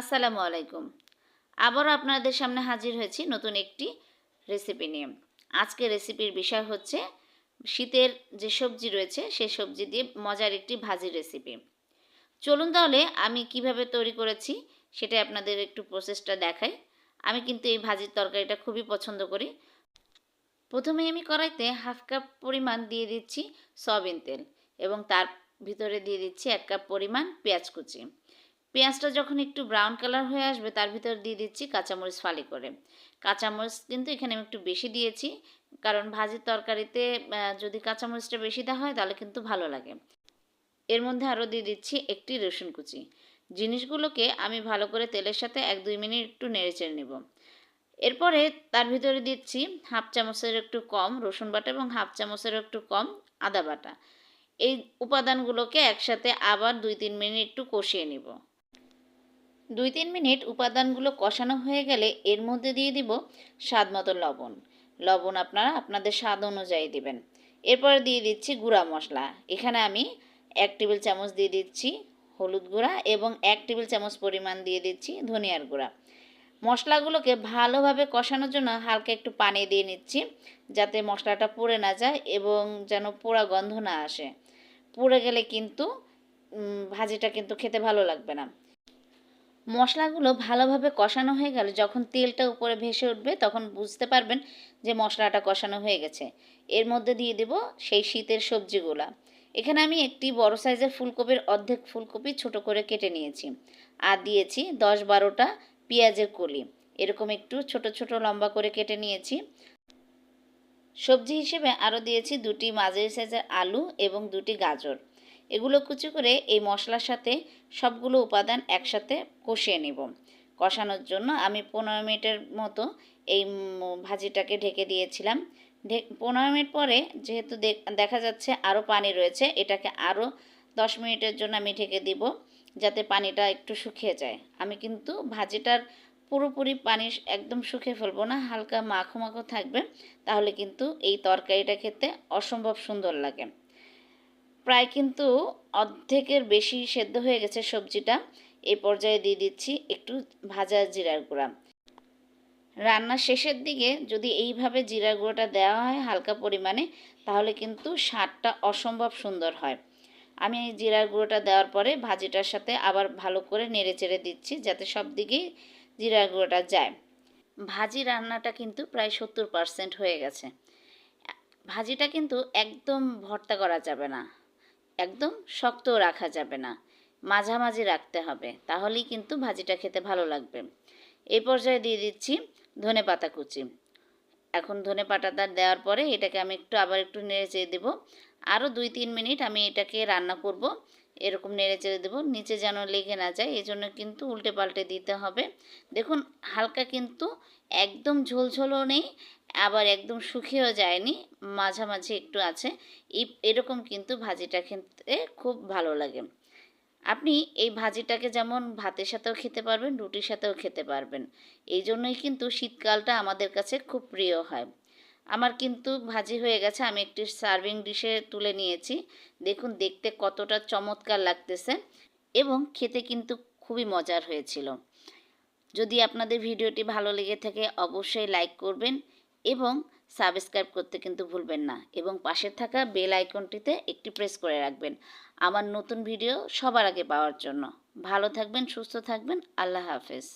আসসালামু আলাইকুম। আবারও আপনাদের সামনে হাজির হয়েছি নতুন একটি রেসিপি নিয়ে। আজকে রেসিপির বিষয় হচ্ছে শীতের যে সবজি রয়েছে সেই সবজি দিয়ে মজার একটি ভাজি রেসিপি চলুন তাহলে আমি কীভাবে তৈরি করেছি সেটা আপনাদের একটু প্রসেসটা দেখাই। আমি কিন্তু এই ভাজির তরকারিটা খুবই পছন্দ করি। প্রথমে আমি কড়াইতে হাফ কাপ পরিমাণ দিয়ে দিচ্ছি সয়াবিন তেল এবং তার ভিতরে দিয়ে দিচ্ছি এক কাপ পরিমাণ পেঁয়াজ কুচি। পেঁয়াজটা যখন একটু ব্রাউন কালার হয়ে আসবে, তার ভিতর দিয়ে দিচ্ছি কাঁচামরিচ ফালি করে। কাঁচামরিচ কিন্তু এখানে আমি একটু বেশি দিয়েছি, কারণ ভাজির তরকারিতে যদি কাঁচামরিচটা বেশি দেওয়া হয়, তাহলে কিন্তু ভালো লাগে। এর মধ্যে আরও দিয়ে দিচ্ছি একটি রসুন কুচি। জিনিসগুলোকে আমি ভালো করে তেলের সাথে এক দুই মিনিট একটু নেড়ে চেড়ে নেব। এরপরে তার ভিতরে দিচ্ছি হাফ চামচের একটু কম রসুন বাটা এবং হাফ চামচের একটু কম আদা বাটা। এই উপাদানগুলোকে একসাথে আবার দুই তিন মিনিট একটু কষিয়ে নিব। দুই তিন মিনিট উপাদানগুলো কষানো হয়ে গেলে এর মধ্যে দিয়ে দিব স্বাদ মতো লবণ। লবণ আপনারা আপনাদের স্বাদ অনুযায়ী দিবেন। এরপর দিয়ে দিচ্ছি গুঁড়া মশলা। এখানে আমি এক টেবিল চামচ দিয়ে দিচ্ছি হলুদ গুঁড়া এবং এক টেবিল চামচ পরিমাণ দিয়ে দিচ্ছি ধনিয়ার গুঁড়া। মশলাগুলোকে ভালোভাবে কষানোর জন্য হালকা একটু পানি দিয়ে নিচ্ছি যাতে মশলাটা পুড়ে না যায় এবং যেন পোড়া গন্ধ না আসে। পুড়ে গেলে কিন্তু ভাজিটা কিন্তু খেতে ভালো লাগবে না। মশলাগুলো ভালোভাবে কষানো হয়ে গেল যখন তেলটা উপরে ভেসে উঠবে তখন বুঝতে পারবেন যে মশলাটা কষানো হয়ে গেছে। এর মধ্যে দিয়ে দেব সেই শীতের সবজিগুলা। এখানে আমি একটি বড় সাইজের ফুলকপির অর্ধেক ফুলকপি ছোট করে কেটে নিয়েছি আর দিয়েছি দশ বারোটা পেঁয়াজের কলি। এরকম একটু ছোট ছোট লম্বা করে কেটে নিয়েছি। সবজি হিসেবে আরও দিয়েছি দুটি মাঝারি সাইজের আলু এবং দুটি গাজর। এগুলো কুচি করে এই মশলার সাথে সবগুলো উপাদান একসাথে কষিয়ে নেব। কষানোর জন্য আমি পনেরো মিনিটের মতো এই ভাজিটাকে ঢেকে দিয়েছিলাম। পনেরো মিনিট পরে যেহেতু দেখা যাচ্ছে আরও পানি রয়েছে, এটাকে আরও দশ মিনিটের জন্য আমি ঢেকে দিব যাতে পানিটা একটু শুকিয়ে যায়। আমি কিন্তু ভাজিটার পুরোপুরি পানি একদম শুকিয়ে ফেলব না, হালকা মাখো মাখো থাকবে, তাহলে কিন্তু এই তরকারিটা খেতে অসম্ভব সুন্দর লাগে। প্রায় কিন্তু অর্ধেকের বেশি সেদ্ধ হয়ে গেছে সবজিটা। এই পর্যায়ে দিয়ে দিচ্ছি একটু ভাজা জিরার গুঁড়া। রান্নার শেষের দিকে যদি এইভাবে জিরার গুঁড়োটা দেওয়া হয় হালকা পরিমাণে, তাহলে কিন্তু স্বাদটা অসম্ভব সুন্দর হয়। আমি এই জিরার গুঁড়োটা দেওয়ার পরে ভাজিটার সাথে আবার ভালো করে নেড়ে চেড়ে দিচ্ছি যাতে সব দিকেই জিরার গুঁড়োটা যায়। ভাজি রান্নাটা কিন্তু প্রায় সত্তর পারসেন্ট হয়ে গেছে। ভাজিটা কিন্তু একদম ভর্তা করা যাবে না। একদম শক্ত রাখা যাবে না। মাঝামাঝি রাখতে হবে, তাহলেই কিন্তু ভাজিটা খেতে ভালো লাগবে। এই পর্যায়ে দিয়ে দিচ্ছি ধনে পাতা কুচি। এখন ধনে পাতাটা দেওয়ার পরে এটাকে আমি একটু আবার একটু নেড়ে চেয়ে দেবো। আরও দুই, তিন মিনিট আমি এটাকে রান্না করব। এরকম নেড়ে চেড়ে দেবো, নিচে যেন লেগে না যায় এই জন্য কিন্তু উল্টে পাল্টে দিতে হবে। দেখুন, হালকা কিন্তু একদম ঝোলঝোলও নেই, আবার একদম শুকিয়েও যায়নি, মাঝামাঝি একটু আছে। এই, এরকম কিন্তু ভাজিটা খেতে খুব ভালো লাগে। আপনি এই ভাজিটাকে যেমন ভাতের সাথেও খেতে পারবেন, রুটির সাথেও খেতে পারবেন। এই জন্যই কিন্তু শীতকালটা আমাদের কাছে খুব প্রিয় হয়। আমার কিন্তু ভাজি হয়ে গেছে, আমি একটি সার্ভিং ডিশে তুলে নিয়েছি। দেখুন, দেখতে কতটা চমৎকার লাগতেছে এবং খেতে কিন্তু খুবই মজার হয়েছিল। যদি আপনাদের ভিডিওটি ভালো লেগে থাকে, অবশ্যই লাইক করবেন এবং সাবস্ক্রাইব করতে কিন্তু ভুলবেন না এবং পাশে থাকা বেল আইকনটিতে একটি প্রেস করে রাখবেন আমার নতুন ভিডিও সবার আগে পাওয়ার জন্য। ভালো থাকবেন, সুস্থ থাকবেন, আল্লাহ হাফেজ।